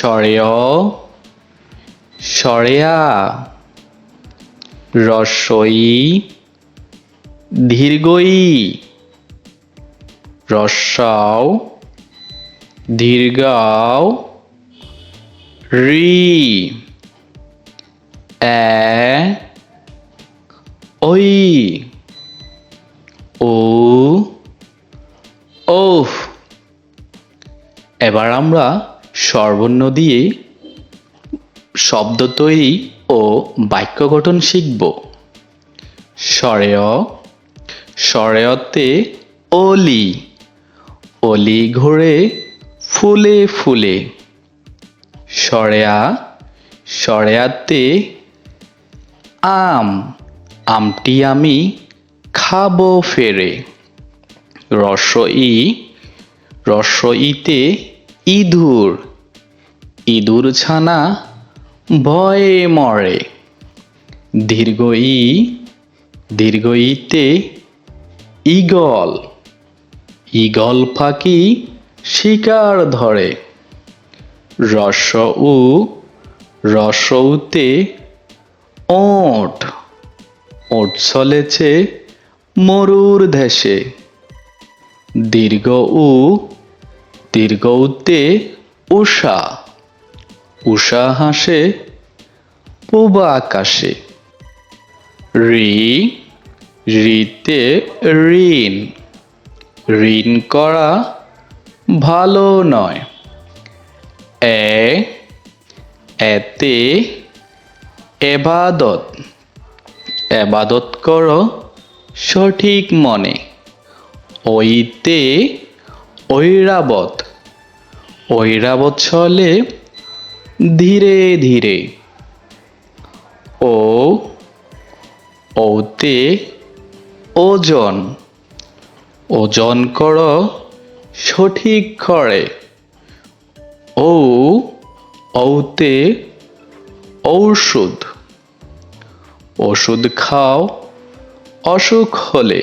সরেয় সরেয়া রস্বই দীর্ঘই রস্যাও দীর্ঘাও রি এ ওই ও ওফ এবার আমরা স্বরবর্ণ দিয়ে শব্দ তৈরি ও বাক্য গঠন শিখব। স্বরেয় স্বরেয়তে অলি। অলি ঘোরে ফুলে ফুলে। সরেয়া সরেয়াতে আম। আমটি আমি খাব ফেরে। রস্বই রস্বইতে ইঁদুর। ইঁদুর ছানা ভয়ে মরে। দীর্ঘ ই দীর্ঘ ইতে ইগল ইগল পাখি শিকার ধরে। রস উ রস উতে ওট ওট চলেছে মরুর দেশে দীর্ঘ উ দীর্ঘ উতে উষা উষা হাসে, পূব আকাশে। রি, রিতে ঋণ। ঋণ করা ভালো নয়। এ, এতে এবাদত। এবাদত করো সঠিক মনে। ওইতে ঐরাবত। ঐরাবত চলে ধীরে ধীরে। ও, ওতে ওজন। ওজন করো সঠিক করে ও ঔতে ঔষধ। ওষুধ খাও অসুখ হলে।